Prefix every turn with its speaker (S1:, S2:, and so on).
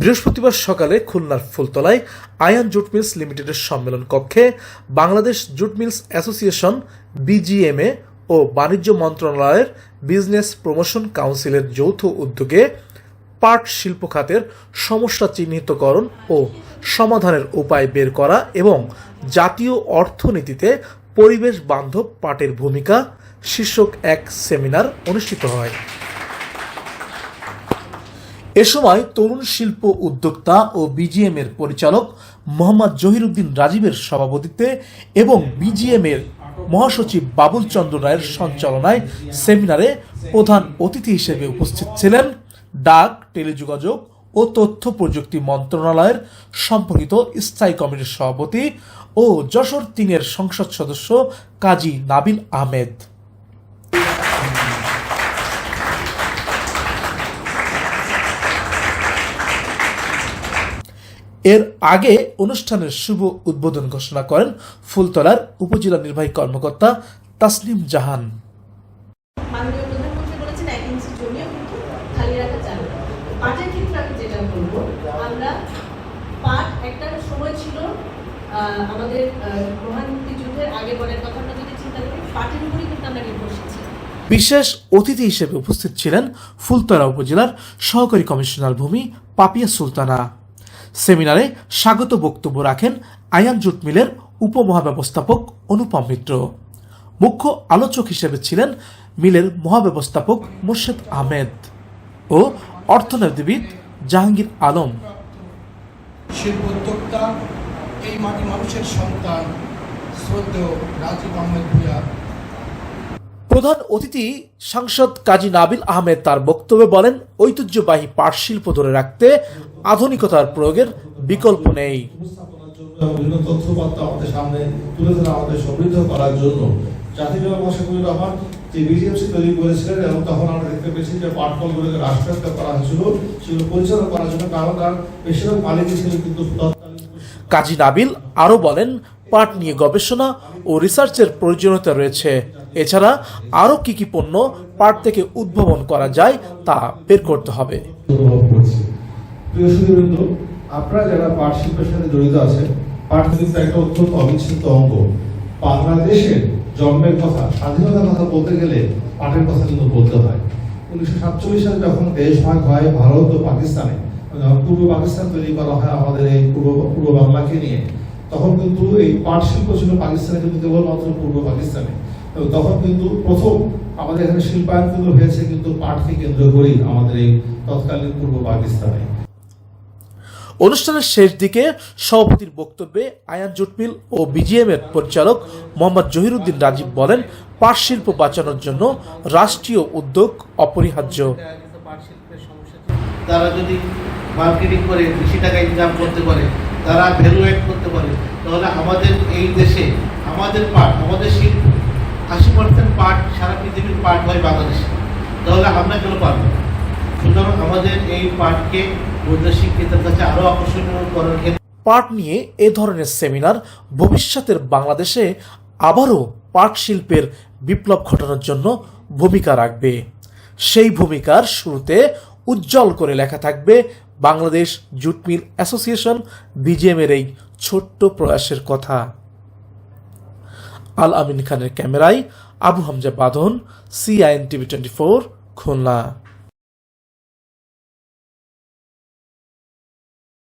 S1: বৃহস্পতিবার সকালে খুলনার ফুলতলায় আয়ান জুট মিলস লিমিটেডের সম্মেলন কক্ষে Bangladesh jute mills association, BGMEA ও বাণিজ্য মন্ত্রণালয়ের বিজনেস প্রমোশন কাউন্সিলের যৌথ উদ্যোগে পাট শিল্প খাতের সমস্যা চিহ্নিতকরণ ও সমাধানের উপায় বের করা এবং জাতীয় অর্থনীতিতে পরিবেশ বান্ধব পাটের ভূমিকা শীর্ষক এক সেমিনার অনুষ্ঠিত হয়। এ সময় তরুণ শিল্প উদ্যোক্তা ও বিজিএম এর পরিচালক মোহাম্মদ জহিরুদ্দিন রাজীবের সভাপতিত্বে এবং বিজিএম এর মহাসচিব বাবুল চন্দ্র রায়ের সঞ্চালনায় সেমিনারে প্রধান অতিথি হিসেবে উপস্থিত ছিলেন ডাক, টেলিযোগাযোগ ও তথ্য প্রযুক্তি মন্ত্রণালয়ের সম্পর্কিত স্থায়ী কমিটির সভাপতি ও যশোর তিনের সংসদ সদস্য কাজী নাবিল আহমেদ। এর আগে অনুষ্ঠানের শুভ উদ্বোধন ঘোষণা করেন ফুলতলার উপজেলা নির্বাহী কর্মকর্তা তাসলিম জাহান।
S2: মাননীয় প্রধানমন্ত্রী বলেছেন এক ইঞ্চি জমিও কিন্তু খালি রাখা যাবে না। পাটের ক্ষেত্রে আমি যেটা বলব আমরা পাট একটা সময় ছিল আমাদের মহান মুক্তিযুদ্ধের আগে পরের কথাটা যদি চিন্তা করি পাটের উপরেই কিন্তু আমরা নির্ভরশীল
S1: বিশেষ অতিথি হিসেবে উপস্থিত ছিলেন ফুলতলা উপজেলার সহকারী কমিশনার ভূমি পাপিয়া সুলতানা। সেমিনারে স্বাগত বক্তব্য রাখেন আয়ান জুট মিলের উপমহাব্যবস্থাপক অনুপম মিত্র। মুখ্য আলোচক হিসেবে ছিলেন মিলের মহাব্যবস্থাপক মোর্শেদ আহমেদ ও অর্থনীতিবিদ জাহাঙ্গীর আলম।
S3: শিল্প উদ্যোক্তা, এই মাটি মানুষের সন্তান, শ্রদ্ধেয় রাজীব আহমেদ ভূয়া
S1: প্রধান অতিথি সাংসদ কাজী নাবিল আহমেদ তার বক্তব্যে বলেন ঐতিহ্যবাহী পাট শিল্প ধরে রাখতে আধুনিকতার প্রয়োগের বিকল্প নেই।
S4: উপস্থাপনার জন্য এবং বিভিন্ন তথ্যপত্র আমাদের সামনে তুলে ধরে আমাদের সমৃদ্ধ করার জন্য। জাতির মশাকুর রহমান যে বিজিএমসি তৈরি করেছিলেন এবং তখন আমরা দেখতে পেয়েছি যে পাটকলগুলোকে রাষ্ট্রায়ত্ত করা হয়েছিল সেগুলো পরিচালনা করার জন্য কারণ তার বেশিরভাগ মালিকই ছিল কিন্তু
S1: কাজী নাবিল আরও বলেন পাট নিয়ে গবেষণা ও রিসার্চের প্রয়োজনীয়তা রয়েছে। এছাড়া আরও কি কি পণ্য পাট থেকে উদ্ভাবন করা যায় তা বের করতে হবে।
S4: আপনারা যারা পাট শিল্পের সাথে জড়িত আছেন, পাট কিন্তু একটা অত্যন্ত অবিচ্ছেদ্য অঙ্গ। বাংলাদেশের জন্মের কথা, স্বাধীনতার কথা বলতে গেলে পাটের কথা কিন্তু বলতে হয়। উনিশশো সাতচল্লিশ সালে যখন দেশ ভাগ হয় ভারত ও পাকিস্তানে, যখন পূর্ব পাকিস্তান তৈরি করা হয় আমাদের এই পূর্ব পূর্ব বাংলাকে নিয়ে, তখন কিন্তু এই পাট শিল্প ছিল পাকিস্তানে কিন্তু কেবলমাত্র পূর্ব পাকিস্তানে। তখন কিন্তু প্রথম আমাদের এখানে শিল্পায়ন কিন্তু হয়েছে কিন্তু পাটকে কেন্দ্র করেই আমাদের এই তৎকালীন পূর্ব পাকিস্তানে।
S1: অনুষ্ঠানের শেষ দিকে সভাপতির বক্তব্যে আয়ান জুটমিল ও বিজিএম এর পরিচালক মোহাম্মদ জহিরুদ্দিন রাজীব বলেন পাট শিল্প বাঁচানোর জন্য রাষ্ট্রীয় উদ্যোগ অপরিহার্য।
S5: তারা যদি মার্কেটিং করে বেশি টাকা ইনকাম করতে পারে তারা ভ্যালুয়েট করতে পারে তাহলে আমাদের এই দেশে আমাদের পাট আমাদের শিল্প আশি পার্সেন্ট পাট, সারা পৃথিবীর পাট হয় বাংলাদেশে। তাহলে আমরা কেন পারব? সুতরাং আমাদের এই পাটকে বৈদেশিক ক্রেতার কাছে আরও আকর্ষণীয় করার ক্ষেত্রে
S1: পাট নিয়ে এ ধরনের সেমিনার ভবিষ্যতের বাংলাদেশে আবারও পাট শিল্পের বিপ্লব ঘটানোর জন্য ভূমিকা রাখবে। সেই ভূমিকার শুরুতে উজ্জ্বল করে লেখা থাকবে Bangladesh jute mill association BGM এর এই ছোট্ট প্রয়াসের কথা। আল আমিন খানের ক্যামেরায় Abu Hamza Badhon CIN TV twenty four Khulna.